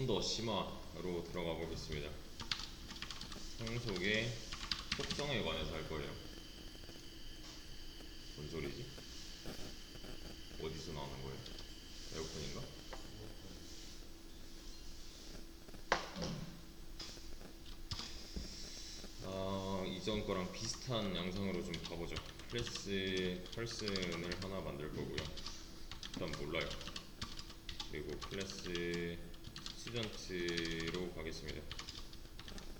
좀 더 심화로 들어가 보겠습니다. 상속의 속성에 관해서 할 거예요. 뭔 소리지? 어디서 나오는 거예요? 에어컨인가? 아, 이전 거랑 비슷한 양상으로 좀 가보죠. 클래스 펄슨을 하나 만들 거고요. 일단 몰라요. 그리고 클래스 스튜던트로 가겠습니다.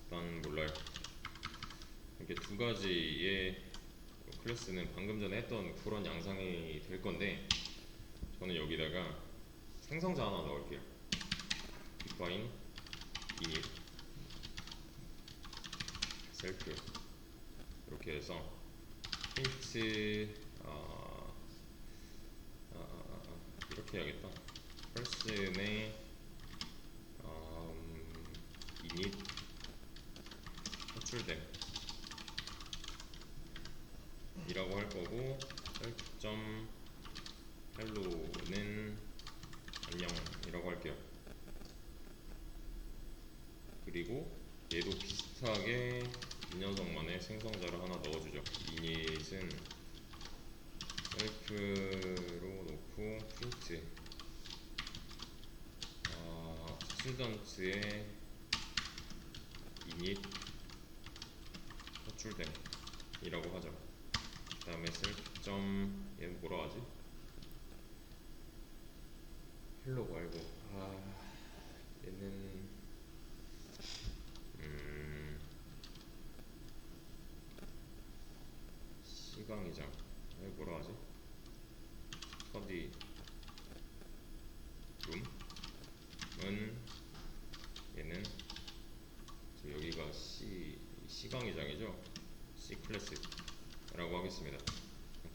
일단 몰라요. 이렇게 두 가지의 클래스는 방금 전에 했던 그런 양상이 될 건데 저는 여기다가 생성자 하나 넣을게요. define init 셀프 이렇게 해서 아, 아, 아, 이렇게 해야겠다. 음, init 호출됨 이라고 할 거고 self. hello는 안녕이라고 할게요. 그리고 얘도 비슷하게 이 녀석만의 생성자를 하나 넣어주죠. init은 self로 놓고 print 아, student의 init 호출됨이라고 하죠. 그 다음에 self. 점 얘는 뭐라 하지? 헬로 말고 아 얘는 음 시강이장 얘 뭐라 하지? 스터디 룸은 얘는 지금 여기가 C 시강이장이죠 C 클래스라고 하겠습니다.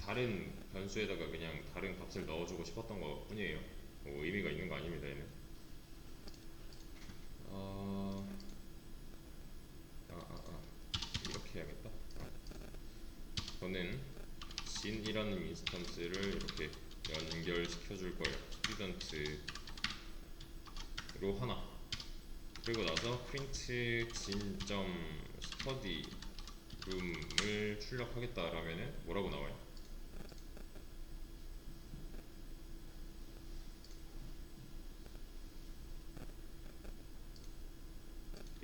다른 변수에다가 그냥 다른 값을 넣어주고 싶었던 것 뿐이에요. 뭐 의미가 있는 거 아닙니다, 얘는. 어... 아, 아, 아. 이렇게 해야겠다. 저는 진이라는 인스턴스를 이렇게 연결시켜 줄 거예요. 스튜던트로 하나. 그리고 나서 print 진.study 룸을 출력하겠다라면은 뭐라고 나와요?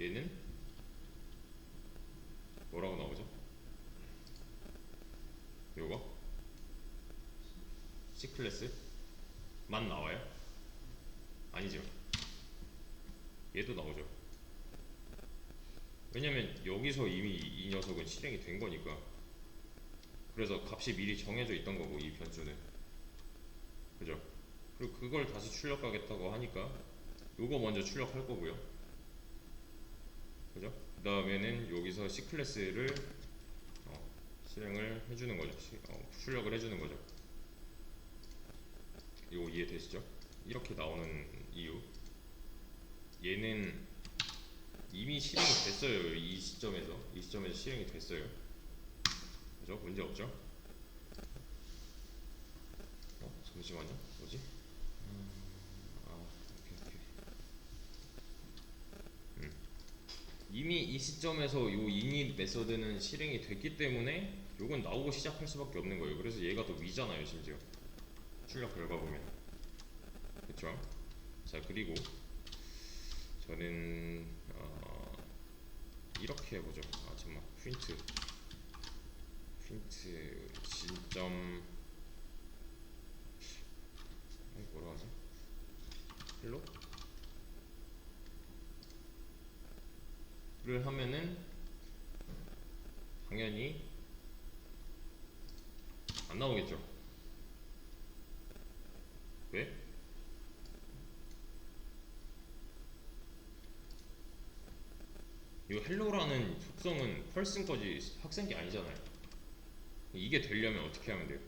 얘는 뭐라고 나오죠? 요거 C 클래스만 나와요? 아니죠. 얘도 나오죠. 왜냐면 여기서 이미 이 녀석은 실행이 된 거니까. 그래서 값이 미리 정해져 있던 거고 이 변수는. 그죠? 그리고 그걸 다시 출력하겠다고 하니까 요거 먼저 출력할 거고요. 그죠? 그 다음에는 여기서 C 클래스를 어, 실행을 해주는 거죠. 시- 어, 출력을 해주는 거죠. 이거 이해되시죠? 이렇게 나오는 이유. 얘는 이미 실행이 됐어요. 이 시점에서 이 시점에서 실행이 됐어요. 그죠? 문제 없죠? 어 잠시만요. 뭐지? 음, 아 오케이 오케이. 음. 이미 이 시점에서 요 init 메서드는 실행이 됐기 때문에 요건 나오고 시작할 수밖에 없는 거예요. 그래서 얘가 더 위잖아요, 심지어. 출력 결과 보면. 그쵸? 자, 그리고 저는 어, 이렇게 해보죠. 아, 잠깐만. 프린트. 프린트 진점 아니, 뭐라 하지? 헬로? 를 하면은 당연히 안 나오겠죠. 왜? 이 헬로라는 속성은 펄슨 거지 학생 게 아니잖아요. 이게 되려면 어떻게 하면 돼요?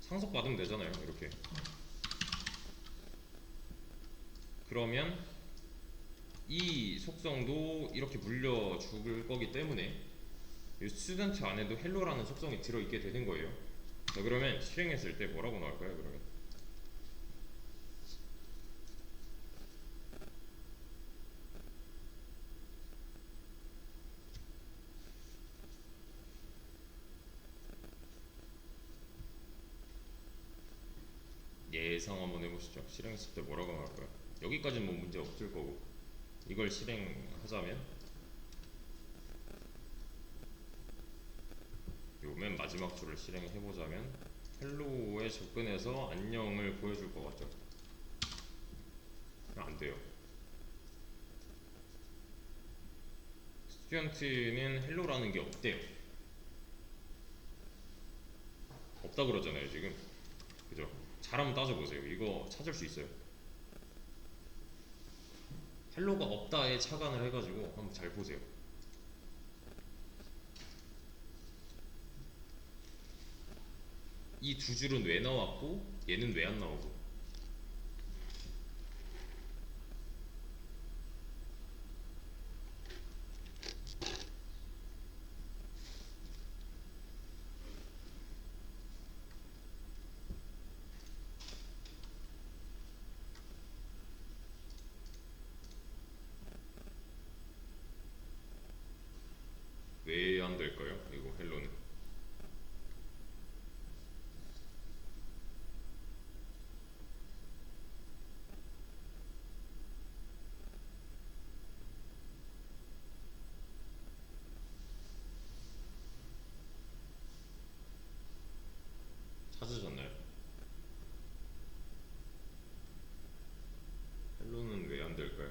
상속 받으면 되잖아요. 이렇게. 그러면 이 속성도 이렇게 물려 죽을 거기 때문에 이 스튜던트 안에도 헬로라는 속성이 들어있게 되는 거예요. 자 그러면 실행했을 때 뭐라고 나올까요 그러면? 예상 한번 해보시죠. 실행했을 때 뭐라고 나올까요? 여기까지는 뭐 문제 없을 거고 이걸 실행하자면 마지막 줄을 실행해 보자면 헬로우에 접근해서 안녕을 보여줄 것 같죠? 안 돼요. 스튜던트는 헬로라는 게 없대요. 없다 그러잖아요 지금. 그죠? 잘 한번 따져보세요. 이거 찾을 수 있어요. 헬로가 없다에 착안을 해가지고 한번 잘 보세요. 이 두 줄은 왜 나왔고 얘는 왜 안 나오고 왜 안 될까요? 이거 헬로는 찾으셨나요? 헬로는 왜 안 될까요?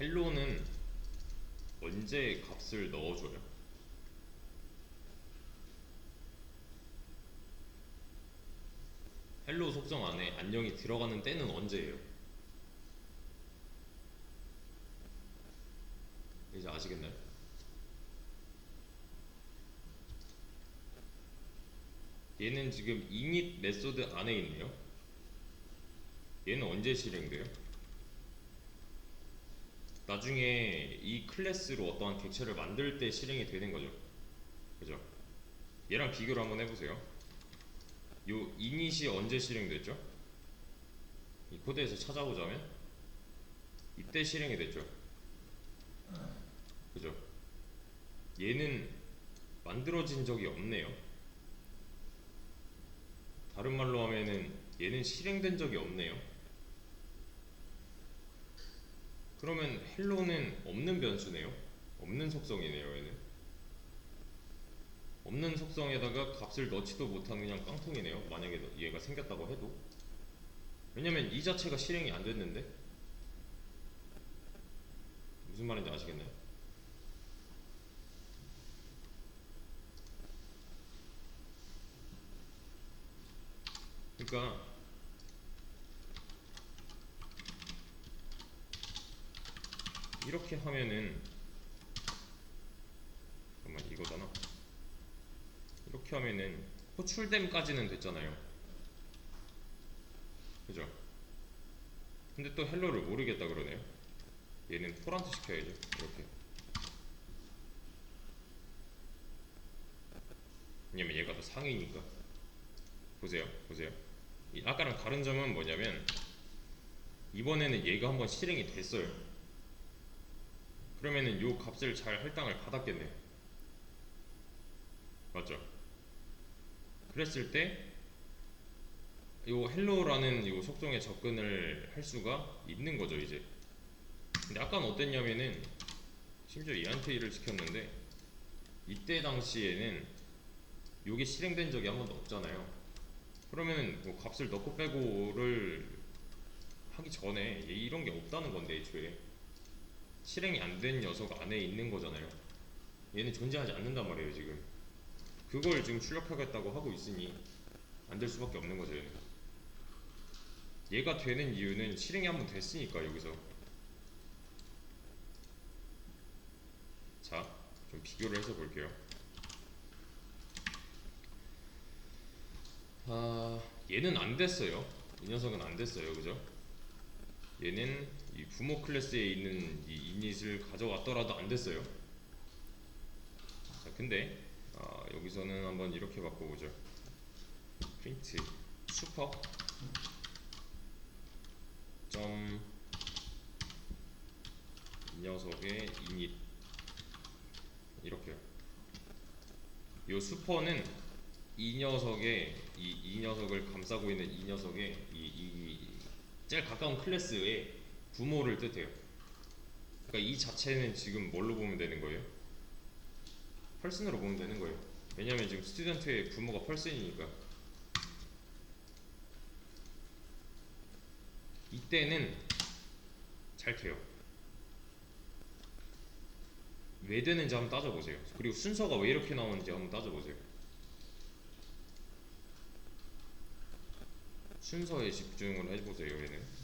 헬로는 언제 값을 넣어줘요? 헬로 속성 안에 안녕이 들어가는 때는 언제예요? 이제 아시겠나요? 얘는 지금 init 메소드 안에 있네요. 얘는 언제 실행돼요? 나중에 이 클래스로 어떠한 객체를 만들 때 실행이 되는 거죠. 그죠? 얘랑 비교를 한번 해보세요. 요 init이 언제 실행됐죠? 이 코드에서 찾아보자면 이때 실행이 됐죠. 그죠? 얘는 만들어진 적이 없네요. 다른 말로 하면은 얘는 실행된 적이 없네요. 그러면 헬로는 없는 변수네요. 없는 속성이네요, 얘는. 없는 속성에다가 값을 넣지도 못한 그냥 깡통이네요. 만약에 얘가 생겼다고 해도. 왜냐면 이 자체가 실행이 안 됐는데. 무슨 말인지 아시겠나요? 그러니까 이렇게 하면은 잠깐만 이거잖아. 이렇게 하면은 호출됨까지는 됐잖아요. 그죠? 근데 또 헬로를 모르겠다 그러네요. 얘는 포란트 시켜야죠 이렇게. 왜냐면 얘가 더 상이니까. 보세요 보세요. 이 아까랑 다른 점은 뭐냐면 이번에는 얘가 한번 실행이 됐어요 그러면은 요 값을 잘 할당을 받았겠네요. 맞죠? 그랬을 때 요 헬로라는 요 속성에 접근을 할 수가 있는 거죠, 이제. 근데 아까는 어땠냐면은 심지어 얘한테 일을 시켰는데 이때 당시에는 요게 실행된 적이 한 번도 없잖아요. 그러면은 뭐 값을 넣고 빼고를 하기 전에 이런 게 없다는 건데 애초에 실행이 안 된 녀석 안에 있는 거잖아요. 얘는 존재하지 않는단 말이에요, 지금. 그걸 지금 출력하겠다고 하고 있으니 안 될 수밖에 없는 거죠, 얘는. 얘가 되는 이유는 실행이 한번 됐으니까, 여기서. 자, 좀 비교를 해서 볼게요. 아, 얘는 안 됐어요. 이 녀석은 안 됐어요, 그죠? 얘는 이 부모 클래스에 있는 이 이닛을 가져왔더라도 안 됐어요. 자, 근데 아, 여기서는 한번 이렇게 바꿔보죠. 프린트 슈퍼 점 녀석의 이닛 이렇게요. 요 슈퍼는 이 녀석의 이, 이 녀석을 감싸고 있는 이 녀석의 이, 이 제일 가까운 클래스의 부모를 뜻해요. 그러니까 이 자체는 지금 뭘로 보면 되는 거예요? 펄슨으로 보면 되는 거예요. 왜냐면 지금 스튜던트의 부모가 펄슨이니까. 이때는 잘 돼요. 왜 되는지 한번 따져보세요. 그리고 순서가 왜 이렇게 나오는지 한번 따져보세요. 순서에 집중을 해보세요. 얘는.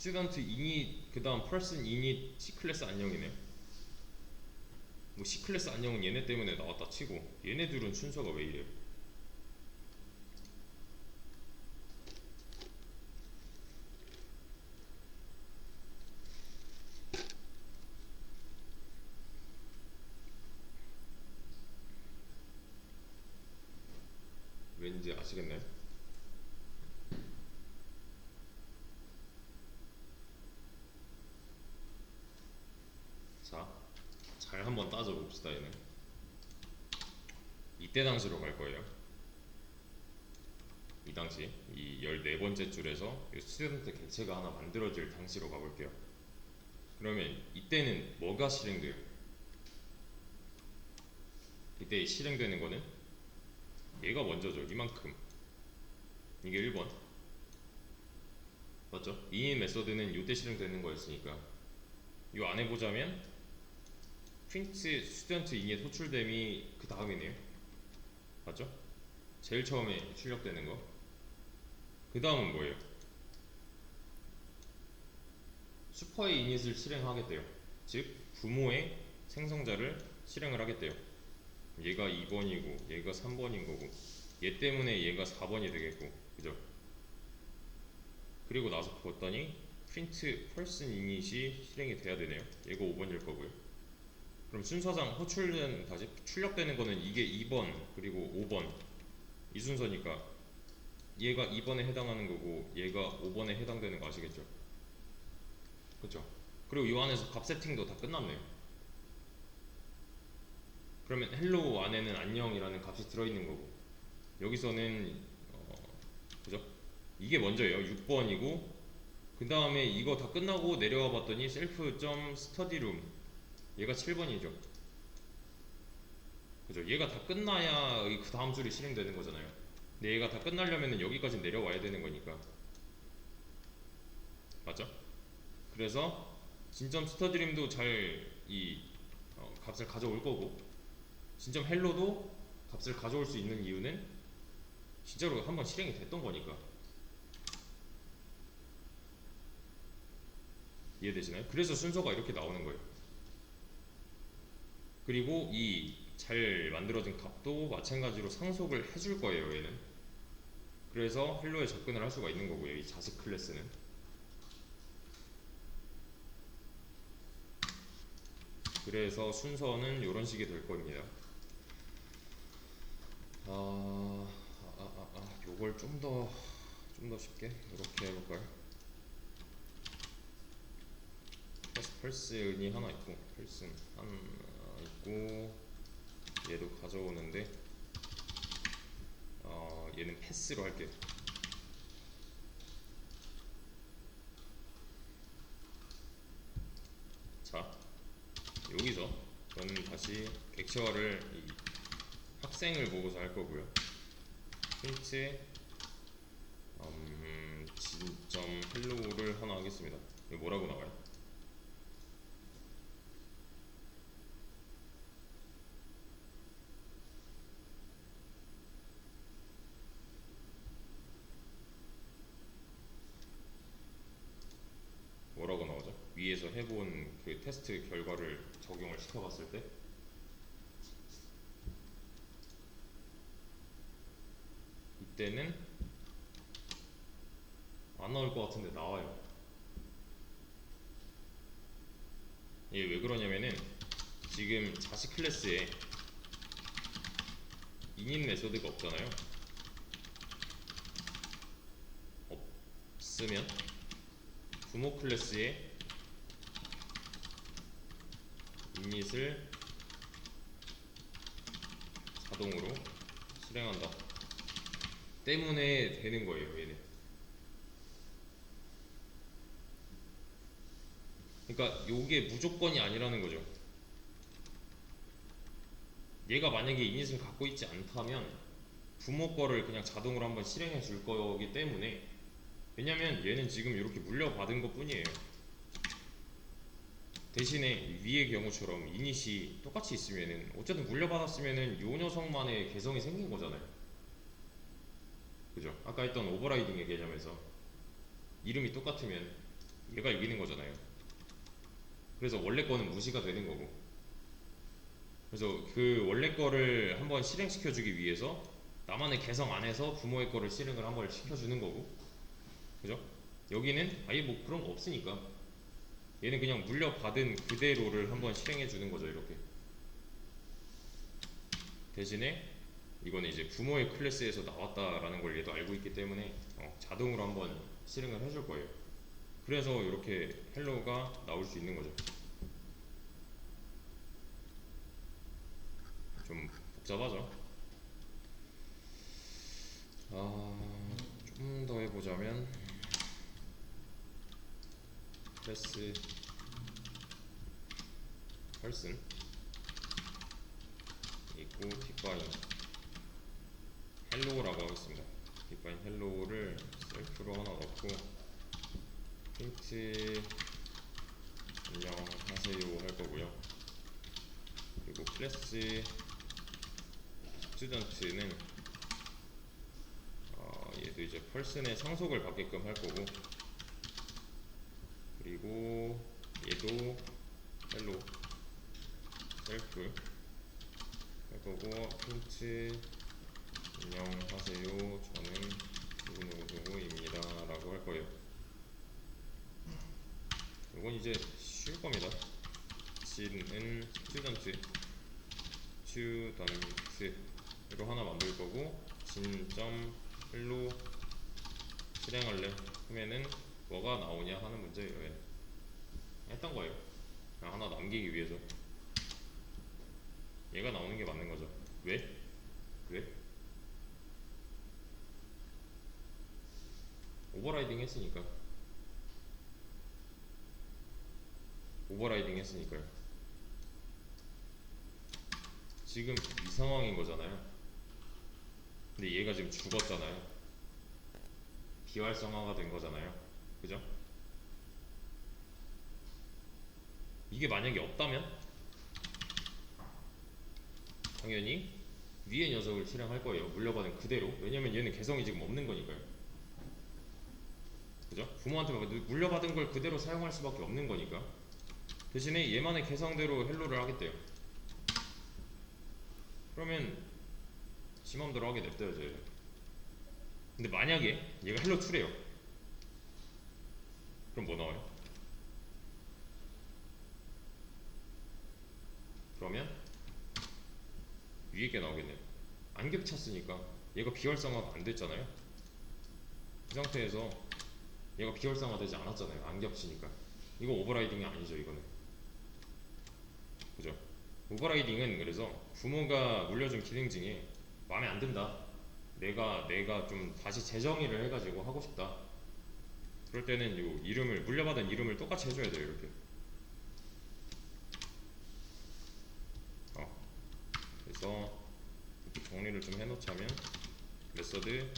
스튜던트 인이 그다음 펄슨 인이 C 클래스 안녕이네요. 뭐 C 클래스 안녕은 얘네 때문에 나왔다 치고 얘네들은 순서가 왜 이래요? 왠지 아시겠나요? 자, 따져봅시다 얘는. 이때 당시로 갈 거예요. 이 당시 이 14번째 줄에서 이 스튜던트 객체가 하나 만들어질 당시로 가볼게요. 그러면 이때는 뭐가 실행돼요? 이때 실행되는 거는 얘가 먼저죠 이만큼. 이게 1번. 맞죠? 이인 메서드는 이때 실행되는 거였으니까. 요 안에 보자면 프린트 스튜던트 인의 호출됨이 그 다음이네요. 맞죠? 제일 처음에 출력되는 거. 그 다음은 뭐예요? 슈퍼의 이닛을 실행하겠대요. 즉 부모의 생성자를 실행을 하겠대요. 얘가 2번이고 얘가 3번인 거고 얘 때문에 얘가 4번이 되겠고 그죠? 그리고 나서 봤더니 프린트 펄슨 이닛이 실행이 돼야 되네요. 얘가 5번일 거고요. 그럼 순서상 호출된 다시 출력되는 거는 이게 2번 그리고 5번 이 순서니까 얘가 2번에 해당하는 거고 얘가 5번에 해당되는 거 아시겠죠? 그렇죠? 그리고 이 안에서 값 세팅도 다 끝났네요. 그러면 헬로 안에는 안녕이라는 값이 들어있는 거고 여기서는 어, 그죠? 이게 먼저예요. 6번이고 그 다음에 이거 다 끝나고 내려와 봤더니 셀프 점 스터디룸 얘가 7번이죠. 그죠? 얘가 다 끝나야 그 다음 줄이 실행되는 거잖아요. 근데 얘가 다 끝나려면 여기까지 내려와야 되는 거니까. 맞죠? 그래서 진점 스터디룸도 잘이 어, 값을 가져올 거고 진점 헬로도 값을 가져올 수 있는 이유는 진짜로 한번 실행이 됐던 거니까. 이해되시나요? 그래서 순서가 이렇게 나오는 거예요. 그리고 이 잘 만들어진 값도 마찬가지로 상속을 해줄 거예요, 얘는. 그래서 헬로에 접근을 할 수가 있는 거고요, 이 자식 클래스는. 그래서 순서는 이런 식이 될 겁니다. 아, 아, 아, 아, 요걸 좀 더, 좀 더 쉽게 이렇게 해볼까요? 펄스, 펄슨이 하나 있고, 펄슨 하나 있고, 얘도 가져오는데, 어, 얘는 패스로 할게요. 자, 여기서 저는 다시 객체화를 이 학생을 보고서 할 거고요. 프린트 음, 진점 헬로우를 하나 하겠습니다. 이거 뭐라고 나와요? 뭐라고 나오죠? 위에서 해본 그 테스트 결과를 적용을 시켜봤을 때 이때는 안 나올 것 같은데 나와요. 이게 왜 그러냐면은 지금 자식 클래스에 인인 메소드가 없잖아요. 없으면 부모 클래스에 인닛을 자동으로 실행한다. 때문에 되는 거예요, 얘는. 그러니까 요게 무조건이 아니라는 거죠. 얘가 만약에 이닛을 갖고 있지 않다면 부모 거를 그냥 자동으로 한번 실행해 줄 거기 때문에 왜냐면 얘는 지금 이렇게 물려받은 것 뿐이에요. 대신에 위의 경우처럼 이닛이 똑같이 있으면은 어쨌든 물려받았으면은 요 녀석만의 개성이 생긴 거잖아요. 그죠? 아까 했던 오버라이딩의 개념에서 이름이 똑같으면 얘가 이기는 거잖아요. 그래서 원래 거는 무시가 되는 거고. 그래서 그 원래 거를 한번 실행시켜 주기 위해서 나만의 개성 안에서 부모의 거를 실행을 한번 시켜 주는 거고. 그죠? 여기는 아예 뭐 그런 거 없으니까 얘는 그냥 물려받은 그대로를 한번 실행해 주는 거죠, 이렇게. 대신에 이거는 이제 부모의 클래스에서 나왔다라는 걸 얘도 알고 있기 때문에 어, 자동으로 한번 실행을 해줄 거예요. 그래서 이렇게 헬로우가 나올 수 있는 거죠. 좀 복잡하죠. 아, 좀 더 해보자면 클래스 펄슨 있고 딥바인 헬로우라고 하겠습니다. 딥바인 헬로우를 셀프로 하나 넣고 힌트 안녕하세요 할 거고요. 그리고 클래스 스튜던트는 어, 얘도 이제 펄슨의 상속을 받게끔 할 거고 그리고 얘도 헬로. 셀프. 할 거고 힌트 안녕하세요. 저는 누구누구누구입니다. 라고 할 거예요. 이건 이제 쉬울 겁니다. 진은 스튜던트 스튜던트로 하나 만들 거고 진점 헬로. 실행할래? 하면은 뭐가 나오냐 하는 문제예요 얘. 했던 거예요. 그냥 하나 남기기 위해서. 얘가 나오는 게 맞는 거죠. 왜? 왜? 오버라이딩 했으니까. 오버라이딩 했으니까요. 지금 이 상황인 거잖아요. 근데 얘가 지금 죽었잖아요. 비활성화가 된 거잖아요. 그죠? 이게 만약에 없다면? 당연히 위의 녀석을 실행할 거예요. 물려받은 그대로. 왜냐면 얘는 개성이 지금 없는 거니까요. 그죠? 부모한테 물려받은 걸 그대로 사용할 수밖에 없는 거니까. 대신에 얘만의 개성대로 헬로를 하겠대요. 그러면 지 맘대로 하게 냅둬야죠 얘를. 근데 만약에 얘가 헬로 2래요. 그럼 뭐 나와요? 그러면 위에 게 나오겠네요. 안 겹쳤으니까 얘가 비활성화가 안 됐잖아요. 이 상태에서 얘가 비활성화 되지 않았잖아요. 안 겹치니까. 이거 오버라이딩이 아니죠 이거는. 그죠? 오버라이딩은 그래서 부모가 물려준 기능 중에 마음에 안 든다. 내가 내가 좀 다시 재정의를 해가지고 하고 싶다. 그럴 때는 요 이름을 물려받은 이름을 똑같이 해줘야 돼요 이렇게 어 그래서 이렇게 정리를 좀 해놓자면 메서드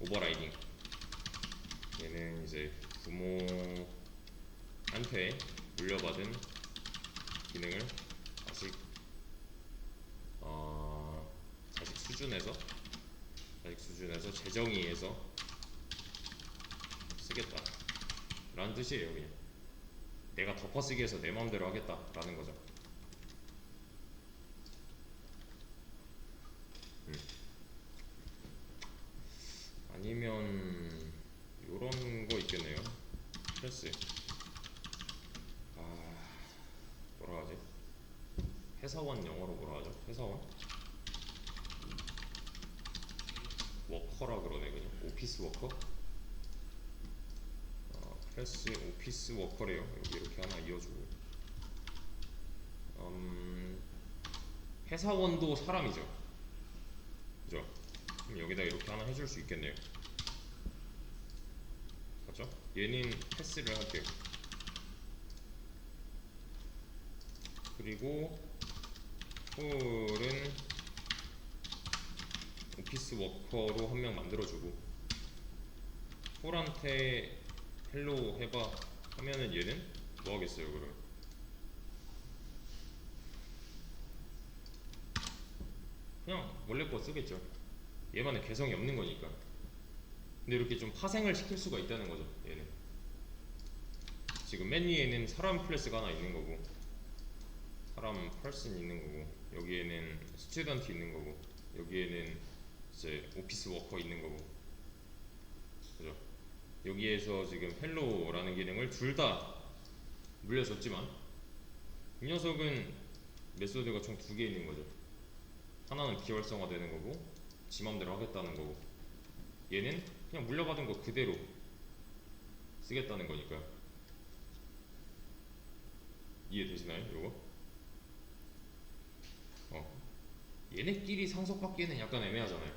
오버라이딩. 얘는 이제 부모한테 물려받은 기능을 아직 어, 자식 수준에서 자식 수준에서 재정의에서 쓰겠다 라는 뜻이에요 그냥. 내가 덮어쓰기 해서 내 마음대로 하겠다 라는 거죠 음. 아니면 클래스 아 뭐라 하지 회사원 영어로 뭐라 하죠 회사원 워커라 그러네 그냥 오피스 워커 어, 클래스 오피스 워커래요. 여기 이렇게 하나 이어주고. 음, 회사원도 사람이죠. 그죠? 그럼 여기다 이렇게 하나 해줄 수 있겠네요. 맞죠? 얘는 패스를 할게요. 그리고 홀은 오피스 워커로 한 명 만들어주고 홀한테 헬로 해봐 하면은 얘는 뭐 하겠어요 그럼 그냥 원래 거 쓰겠죠. 얘만의 개성이 없는 거니까. 근데 이렇게 좀 파생을 시킬 수가 있다는 거죠 얘는. 지금 맨 위에는 사람 클래스가 하나 있는 거고 사람 펄슨 있는 거고 여기에는 스튜던트 있는 거고 여기에는 이제 오피스 워커 있는 거고 여기에서 지금 헬로라는 기능을 둘 다 물려줬지만 이 녀석은 메소드가 총 두 개 있는 거죠 하나는 비활성화 되는 거고 지 맘대로 하겠다는 거고 얘는 그냥 물려받은 거 그대로 쓰겠다는 거니까 이해되시나요 요거? 어 얘네끼리 상속받기에는 약간 애매하잖아요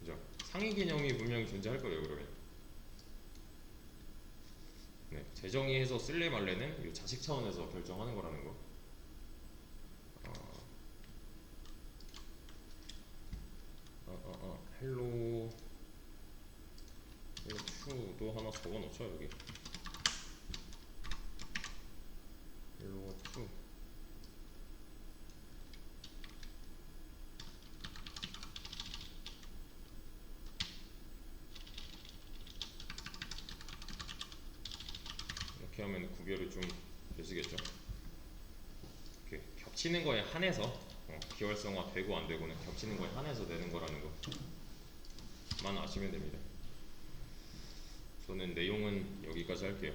그죠? 상위 개념이 분명히 존재할 거예요 그러면 네, 재정의해서 쓸래 말래는 요 자식 차원에서 결정하는 거라는 거. 어, 어, 어, 어, 헬로. 헬로 큐도 하나 적어놓죠 여기 헬로 큐 이렇게 하면 구별이 좀 되시겠죠? 이렇게 겹치는 거에 한해서 어, 비활성화 되고 안 되고는 겹치는 거에 한해서 되는 거라는 거만 아시면 됩니다. 저는 내용은 여기까지 할게요.